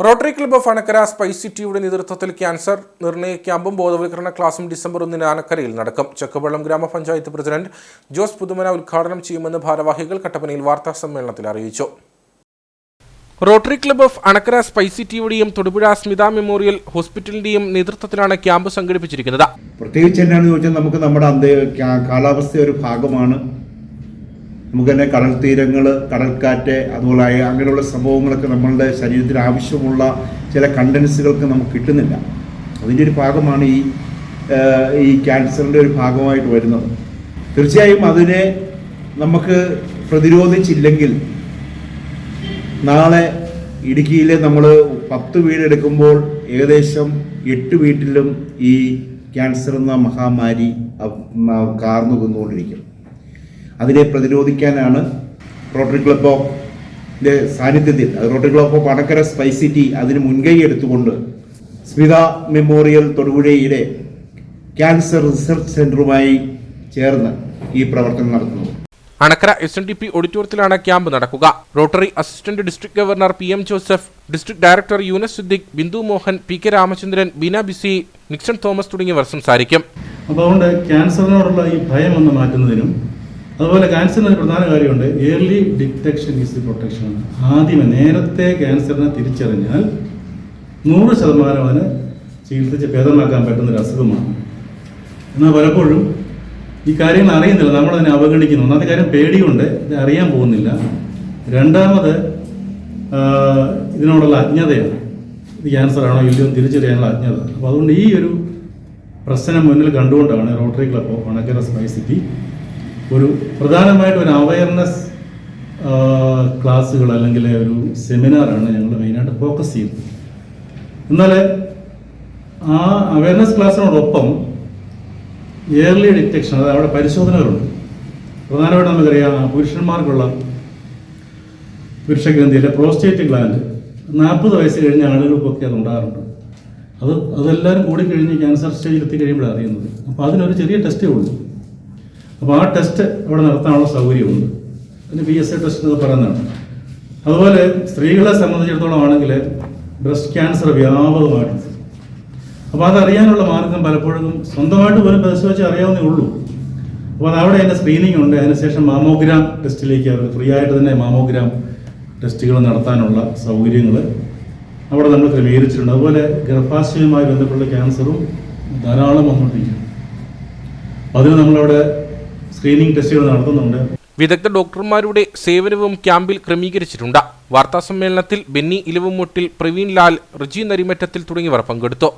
Rotary Club of Anakkara Spice സിറ്റിയുടെ നേതൃത്വത്തിൽ cancer നിർണയ ക്യാമ്പും ബോധവൽക്കരണ ക്ലാസും ഡിസംബർ ഒന്നിന് അണക്കരയിൽ നടക്കും. ചക്കവള്ളം ഗ്രാമപഞ്ചായത്ത് പ്രസിഡന്റ് ജോസ് പുതുമന ഉദ്ഘാടനം ചെയ്യുമെന്ന് ഭാരവാഹികൾ കട്ടപ്പനയിൽ വാർത്താ സമ്മേളനത്തിൽ അറിയിച്ചു. Rotary Club of Anakkara Spice സിറ്റിയുടെയും Thodupuzha Smitha memorial ഹോസ്പിറ്റലിന്റെയും നേതൃത്വത്തിലാണ് ക്യാമ്പ് സംഘടിപ്പിച്ചിരിക്കുന്നത്. പ്രത്യേകിച്ച് എന്നാന്ന് ചോദിച്ചാൽ നമുക്ക് നമ്മുടെ കാലാവസ്ഥ ഒരു ഭാഗമാണ്. നമുക്ക് തന്നെ കടൽ തീരങ്ങൾ കടൽക്കാറ്റ് അതുപോലെ അങ്ങനെയുള്ള സംഭവങ്ങളൊക്കെ നമ്മളുടെ ശരീരത്തിന് ആവശ്യമുള്ള ചില കണ്ടൻസുകൾക്ക് നമുക്ക് കിട്ടുന്നില്ല. അതിന്റെ ഒരു ഭാഗമാണ് ഈ ഈ ക്യാൻസറിന്റെ ഒരു ഭാഗമായിട്ട് വരുന്നത്. തീർച്ചയായും അതിനെ നമുക്ക് പ്രതിരോധിച്ചില്ലെങ്കിൽ നാളെ ഇടുക്കിയിൽ നമ്മൾ പത്ത് വീടെടുക്കുമ്പോൾ ഏകദേശം എട്ട് വീട്ടിലും ഈ ക്യാൻസർ എന്ന മഹാമാരി കാർന്നു വന്നുകൊണ്ടിരിക്കും അതിനെ പ്രതിരോധിക്കാനാണ് റോട്ടറി ക്ലബ് ഓഫ് സാന്നിധ്യത്തിൽ. Rotary Club of Anakkara Spice City അതിന് മുൻകൈ എടുത്തുകൊണ്ട് സ്മിത മെമ്മോറിയൽ തൊടുപുഴയിലെ ക്യാൻസർ റിസർച്ച് സെന്ററുമായി ചേർന്ന് ഈ പ്രവർത്തനം നടത്തുന്നത് Anakkara S N D P ഓഡിറ്റോറിയത്തിലാണ് ക്യാമ്പ് നടക്കുക. Rotary assistant district governor P M Joseph district director Yunus Siddique Bindu Mohan P K Ramachandran Bina BC Nixon Thomas തുടങ്ങിയവർ സംസാരിക്കും. അപ്പോൾ അതുകൊണ്ട് ക്യാൻസറിനോടുള്ള ഈ ഭയം ഒന്ന് മാറ്റുന്നതിനും അതുപോലെ ക്യാൻസറിന് ഒരു പ്രധാന കാര്യമുണ്ട്. ഏർലി ഡിറ്റക്ഷൻ ഈസ് പ്രൊട്ടക്ഷൻ ആദ്യമേ നേരത്തെ ക്യാൻസറിനെ തിരിച്ചറിഞ്ഞാൽ നൂറ് ശതമാനം അതിന് ചികിത്സിച്ച് ഭേദമാക്കാൻ പറ്റുന്ന ഒരു അസുഖമാണ്. എന്നാൽ പലപ്പോഴും ഈ കാര്യങ്ങൾ അറിയുന്നില്ല. നമ്മൾ അതിനെ അവഗണിക്കുന്നു. ഒന്നാമത്തെ കാര്യം പേടിയുണ്ട്. ഇത് അറിയാൻ പോകുന്നില്ല. രണ്ടാമത് ഇതിനോടുള്ള അജ്ഞതയാണ്. ഇത് ക്യാൻസർ ആണോ ഇല്ലയോ തിരിച്ചറിയാനുള്ള അജ്ഞത. അപ്പോൾ അതുകൊണ്ട് ഈ ഒരു പ്രശ്നം മുന്നിൽ കണ്ടുകൊണ്ടാണ് Rotary Club of Anakkara Spice City ഒരു പ്രധാനമായിട്ട് ഒരു അവയർനെസ് ക്ലാസ്സുകൾ അല്ലെങ്കിൽ ഒരു സെമിനാറാണ് ഞങ്ങൾ മെയിനായിട്ട് ഫോക്കസ് ചെയ്യുന്നത്. എന്നാൽ ആ അവയർനെസ് ക്ലാസ്സിനോടൊപ്പം ഇയർലി ഡിറ്റക്ഷൻ അതായത് അവിടെ പരിശോധനകളുണ്ട്. പ്രധാനമായിട്ട് നമുക്കറിയാം പുരുഷന്മാർക്കുള്ള പുരുഷഗ്രന്ഥിയിലെ പ്രോസ്റ്റേറ്റ് ഗ്ലാൻഡ് നാൽപ്പത് വയസ്സ് കഴിഞ്ഞ ആളുകൾക്കൊക്കെ അത് ഉണ്ടാകാറുണ്ട്. അത് അതെല്ലാവരും കൂടി കഴിഞ്ഞ് ക്യാൻസർ സ്റ്റേജിൽ എത്തിക്കഴിയുമ്പോഴാണ് അറിയുന്നത്. അപ്പോൾ അതിനൊരു ചെറിയ ടെസ്റ്റേ ഉള്ളൂ. അപ്പോൾ ആ ടെസ്റ്റ് അവിടെ നടത്താനുള്ള സൗകര്യമുണ്ട്. അതിന് പി എസ് എ ടെസ്റ്റ് എന്ന് പറയുന്നതാണ്. അതുപോലെ സ്ത്രീകളെ സംബന്ധിച്ചിടത്തോളം ആണെങ്കിൽ ബ്രസ്റ്റ് ക്യാൻസർ വ്യാപകമായിട്ടുണ്ട് അപ്പോൾ അതറിയാനുള്ള മാർഗം പലപ്പോഴും സ്വന്തമായിട്ട് പോലും പരിശോധിച്ച് അറിയാവുന്നേ ഉള്ളൂ. അപ്പോൾ അത് അവിടെ അതിന്റെ സ്ക്രീനിങ് ഉണ്ട്. അതിനുശേഷം മാമോഗ്രാം ടെസ്റ്റിലേക്ക് അവർ ഫ്രീ ആയിട്ട് തന്നെ മാമോഗ്രാം ടെസ്റ്റുകൾ നടത്താനുള്ള സൗകര്യങ്ങൾ അവിടെ നമ്മൾ ക്രമീകരിച്ചിട്ടുണ്ട്. അതുപോലെ ഗർഭാശയവുമായി ബന്ധപ്പെട്ട ക്യാൻസറും ധാരാളം വന്നുകൊണ്ടിരിക്കുന്നു. അതിന് നമ്മളവിടെ സ്ക്രീനിങ് ടെസ്റ്റുകൾ നടത്തുന്നുണ്ട്. വിദഗ്ധ ഡോക്ടർമാരുടെ സേവനവും ക്യാമ്പിൽ ക്രമീകരിച്ചിട്ടുണ്ട്. വാർത്താസമ്മേളനത്തിൽ ബെന്നി ഇലവുമുട്ടിൽ പ്രവീൺ ലാൽ റിജി നരിമറ്റത്തിൽ തുടങ്ങിയവർ പങ്കെടുത്തു.